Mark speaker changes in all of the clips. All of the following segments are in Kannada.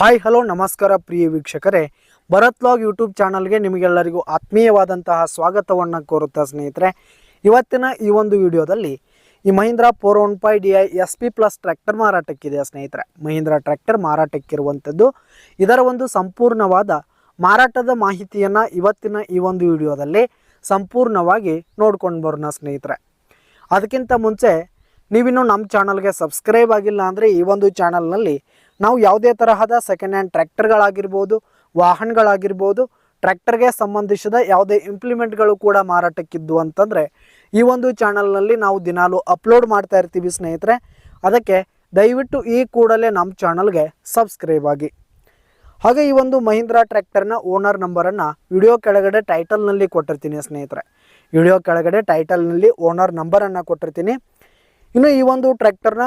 Speaker 1: ಹಾಯ್, ಹಲೋ, ನಮಸ್ಕಾರ ಪ್ರಿಯ ವೀಕ್ಷಕರೇ. ಭರತ್ ಲಾಗ್ ಯೂಟ್ಯೂಬ್ ಚಾನಲ್ಗೆ ನಿಮಗೆಲ್ಲರಿಗೂ ಆತ್ಮೀಯವಾದಂತಹ ಸ್ವಾಗತವನ್ನು ಕೋರುತ್ತಾ ಸ್ನೇಹಿತರೆ. ಇವತ್ತಿನ ಈ ಒಂದು ವಿಡಿಯೋದಲ್ಲಿ ಈ Mahindra four one five D I S P plus tractor ಮಾರಾಟಕ್ಕಿದೆ ಸ್ನೇಹಿತರೆ. ಮಹೀಂದ್ರ ಟ್ರ್ಯಾಕ್ಟರ್ ಮಾರಾಟಕ್ಕಿರುವಂಥದ್ದು. ಇದರ ಒಂದು ಸಂಪೂರ್ಣವಾದ ಮಾರಾಟದ ಮಾಹಿತಿಯನ್ನು ಇವತ್ತಿನ ಈ ಒಂದು ವಿಡಿಯೋದಲ್ಲಿ ಸಂಪೂರ್ಣವಾಗಿ ನೋಡ್ಕೊಂಡು ಬರೋಣ ಸ್ನೇಹಿತರೆ. ಅದಕ್ಕಿಂತ ಮುಂಚೆ ನೀವಿನ್ನು ನಮ್ಮ ಚಾನಲ್ಗೆ ಸಬ್ಸ್ಕ್ರೈಬ್ ಆಗಿಲ್ಲ ಅಂದರೆ ಈ ಒಂದು ಚಾನಲ್ನಲ್ಲಿ ನಾವು ಯಾವುದೇ ತರಹದ ಸೆಕೆಂಡ್ ಹ್ಯಾಂಡ್ ಟ್ರ್ಯಾಕ್ಟರ್ಗಳಾಗಿರ್ಬೋದು, ವಾಹನಗಳಾಗಿರ್ಬೋದು, ಟ್ರ್ಯಾಕ್ಟರ್ಗೆ ಸಂಬಂಧಿಸಿದ ಯಾವುದೇ ಇಂಪ್ಲಿಮೆಂಟ್ಗಳು ಕೂಡ ಮಾರಾಟಕ್ಕಿದ್ದು ಅಂತಂದರೆ, ಈ ಒಂದು ಚಾನಲ್ನಲ್ಲಿ ನಾವು ದಿನಾಲು ಅಪ್ಲೋಡ್ ಮಾಡ್ತಾ ಇರ್ತೀವಿ ಸ್ನೇಹಿತರೆ. ಅದಕ್ಕೆ ದಯವಿಟ್ಟು ಈ ಕೂಡಲೇ ನಮ್ಮ ಚಾನಲ್ಗೆ ಸಬ್ಸ್ಕ್ರೈಬ್ ಆಗಿ. ಹಾಗೆ ಈ ಒಂದು ಮಹೀಂದ್ರ ಟ್ರ್ಯಾಕ್ಟರ್ನ ಓನರ್ ನಂಬರನ್ನು ವಿಡಿಯೋ ಕೆಳಗಡೆ ಟೈಟಲ್ನಲ್ಲಿ ಕೊಟ್ಟಿರ್ತೀನಿ ಸ್ನೇಹಿತರೆ. ವಿಡಿಯೋ ಕೆಳಗಡೆ ಟೈಟಲ್ನಲ್ಲಿ ಓನರ್ ನಂಬರನ್ನು ಕೊಟ್ಟಿರ್ತೀನಿ. ಇನ್ನು ಈ ಒಂದು ಟ್ರ್ಯಾಕ್ಟರ್ನ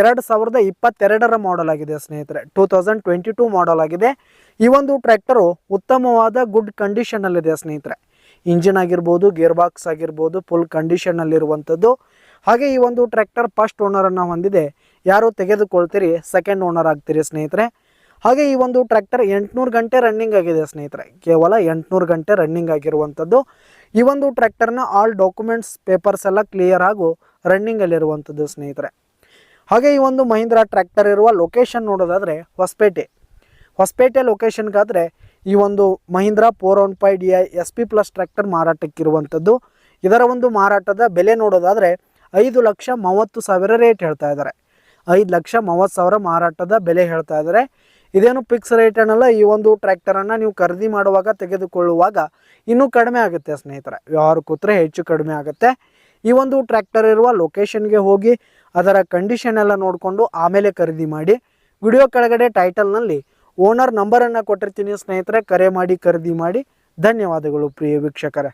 Speaker 1: ಎರಡು ಸಾವಿರದ ಇಪ್ಪತ್ತೆರಡರ ಮಾಡೆಲ್ ಆಗಿದೆ ಸ್ನೇಹಿತರೆ. Two thousand twenty two model ಆಗಿದೆ. ಈ ಒಂದು ಟ್ರ್ಯಾಕ್ಟರು ಉತ್ತಮವಾದ ಗುಡ್ ಕಂಡೀಷನಲ್ಲಿದೆ ಸ್ನೇಹಿತರೆ. ಇಂಜಿನ್ ಆಗಿರ್ಬೋದು ಗೇರ್ ಬಾಕ್ಸ್ ಆಗಿರ್ಬೋದು ಫುಲ್ ಕಂಡೀಷನಲ್ಲಿರುವಂಥದ್ದು ಹಾಗೆ ಈ ಒಂದು ಟ್ರ್ಯಾಕ್ಟರ್ ಫಸ್ಟ್ ಓನರನ್ನು ಹೊಂದಿದೆ. ಯಾರು ತೆಗೆದುಕೊಳ್ತೀರಿ? ಸೆಕೆಂಡ್ ಓನರ್ ಆಗ್ತೀರಿ ಸ್ನೇಹಿತರೆ. ಹಾಗೆ ಈ ಒಂದು ಟ್ರ್ಯಾಕ್ಟರ್ ಎಂಟುನೂರು ಗಂಟೆ ರನ್ನಿಂಗ್ ಆಗಿದೆ ಸ್ನೇಹಿತರೆ. ಕೇವಲ ಎಂಟುನೂರು ಗಂಟೆ ರನ್ನಿಂಗ್ ಆಗಿರುವಂಥದ್ದು. ಈ ಒಂದು ಟ್ರ್ಯಾಕ್ಟರ್ನ ಆಲ್ ಡಾಕ್ಯುಮೆಂಟ್ಸ್ ಪೇಪರ್ಸ್ ಎಲ್ಲ ಕ್ಲಿಯರ್ ಆಗು ರನ್ನಿಂಗಲ್ಲಿರುವಂಥದ್ದು ಸ್ನೇಹಿತರೆ. ಹಾಗೆ ಈ ಒಂದು ಮಹೀಂದ್ರ ಟ್ರ್ಯಾಕ್ಟರ್ ಇರುವ ಲೊಕೇಶನ್ ನೋಡೋದಾದರೆ ಹೊಸಪೇಟೆ. ಹೊಸಪೇಟೆ ಲೊಕೇಶನ್ಗಾದರೆ ಈ ಒಂದು Mahindra four one five D I S P plus tractor ಮಾರಾಟಕ್ಕಿರುವಂಥದ್ದು. ಇದರ ಒಂದು ಮಾರಾಟದ ಬೆಲೆ ನೋಡೋದಾದರೆ ಐದು ಲಕ್ಷ ಮೂವತ್ತು ಸಾವಿರ ರೇಟ್ ಹೇಳ್ತಾ ಇದ್ದಾರೆ ಐದು ಲಕ್ಷ ಮೂವತ್ತು ಸಾವಿರ ಮಾರಾಟದ ಬೆಲೆ ಹೇಳ್ತಾ ಇದ್ದಾರೆ ಇದೇನು ಫಿಕ್ಸ್ ರೇಟ್ ಏನಲ್ಲ ಈ ಒಂದು ಟ್ರ್ಯಾಕ್ಟರನ್ನು ನೀವು ಖರೀದಿ ಮಾಡುವಾಗ ತೆಗೆದುಕೊಳ್ಳುವಾಗ ಇನ್ನೂ ಕಡಿಮೆ ಆಗುತ್ತೆ ಸ್ನೇಹಿತರೆ. ವ್ಯವಹಾರ ಕೂತ್ರೆ ಹೆಚ್ಚು ಕಡಿಮೆ ಆಗುತ್ತೆ. ಈ ಒಂದು ಟ್ರ್ಯಾಕ್ಟರ್ ಇರುವ ಲೊಕೇಶನ್ಗೆ ಹೋಗಿ ಅದರ ಕಂಡೀಷನ್ ಎಲ್ಲ ನೋಡಿಕೊಂಡು ಆಮೇಲೆ ಖರೀದಿ ಮಾಡಿ ವಿಡಿಯೋ ಕೆಳಗಡೆ ಟೈಟಲ್ನಲ್ಲಿ ಓನರ್ ನಂಬರನ್ನು ಕೊಟ್ಟಿರ್ತೀನಿ ಸ್ನೇಹಿತರೆ, ಕರೆ ಮಾಡಿ, ಖರೀದಿ ಮಾಡಿ. ಧನ್ಯವಾದಗಳು ಪ್ರಿಯ ವೀಕ್ಷಕರೇ.